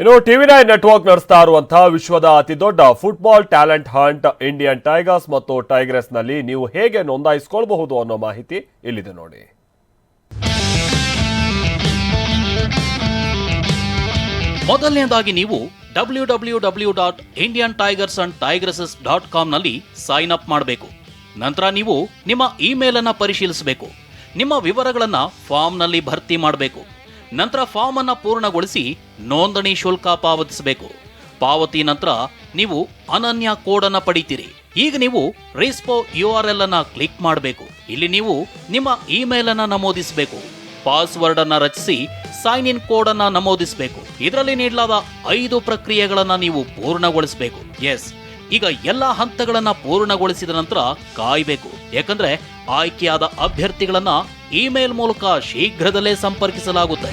ಇನ್ನು TV nine network ನಡೆಸ್ತಾ ಇರುವಂತಹ ವಿಶ್ವದ ಅತಿ ದೊಡ್ಡ football talent hunt Indian tigers ಮತ್ತು ಟೈಗ್ರೆಸ್ನಲ್ಲಿ ನೀವು ಹೇಗೆ ನೋಂದಾಯಿಸಿಕೊಳ್ಳಬಹುದು ಅನ್ನೋ ಮಾಹಿತಿ ಇಲ್ಲಿದೆ ನೋಡಿ. ಮೊದಲನೇದಾಗಿ ನೀವು W W W dot Indian tigers and tigresses dot ಕಾಮ್ನಲ್ಲಿ sign up ಮಾಡಬೇಕು. ನಂತರ ನೀವು ನಿಮ್ಮ ಇಮೇಲ್ ಅನ್ನು ಪರಿಶೀಲಿಸಬೇಕು. ನಿಮ್ಮ ವಿವರಗಳನ್ನು ಫಾರ್ಮ್ನಲ್ಲಿ ಭರ್ತಿ ಮಾಡಬೇಕು. ನಂತರ ಫಾರ್ಮ್ ಅನ್ನು ಪೂರ್ಣಗೊಳಿಸಿ ನೋಂದಣಿ ಶುಲ್ಕ ಪಾವತಿಸಬೇಕು. ಪಾವತಿ ನಂತರ ನೀವು ಅನನ್ಯ ಕೋಡ್ ಅನ್ನು ಪಡಿತೀರಿ. ಈಗ ನೀವು ರಿಸ್ಪೋ ಯು ಆರ್ ಎಲ್ ಅನ್ನ ಕ್ಲಿಕ್ ಮಾಡಬೇಕು. ಇಲ್ಲಿ ನೀವು ನಿಮ್ಮ ಇಮೇಲ್ ಅನ್ನ ನಮೂದಿಸಬೇಕು. ಪಾಸ್ವರ್ಡ್ ಅನ್ನ ರಚಿಸಿ ಸೈನ್ ಇನ್ ಕೋಡ್ ಅನ್ನ ನಮೂದಿಸಬೇಕು. ಇದರಲ್ಲಿ ನೀಡಲಾದ ಐದು ಪ್ರಕ್ರಿಯೆಗಳನ್ನ ನೀವು ಪೂರ್ಣಗೊಳಿಸಬೇಕು. ಎಸ್ ಈಗ ಎಲ್ಲಾ ಹಂತಗಳನ್ನ ಪೂರ್ಣಗೊಳಿಸಿದ ನಂತರ ಕಾಯಬೇಕು. ಯಾಕಂದ್ರೆ ಆಯ್ಕೆಯಾದ ಅಭ್ಯರ್ಥಿಗಳನ್ನು ಇಮೇಲ್ ಮೂಲಕ ಶೀಘ್ರದಲ್ಲೇ ಸಂಪರ್ಕಿಸಲಾಗುತ್ತೆ.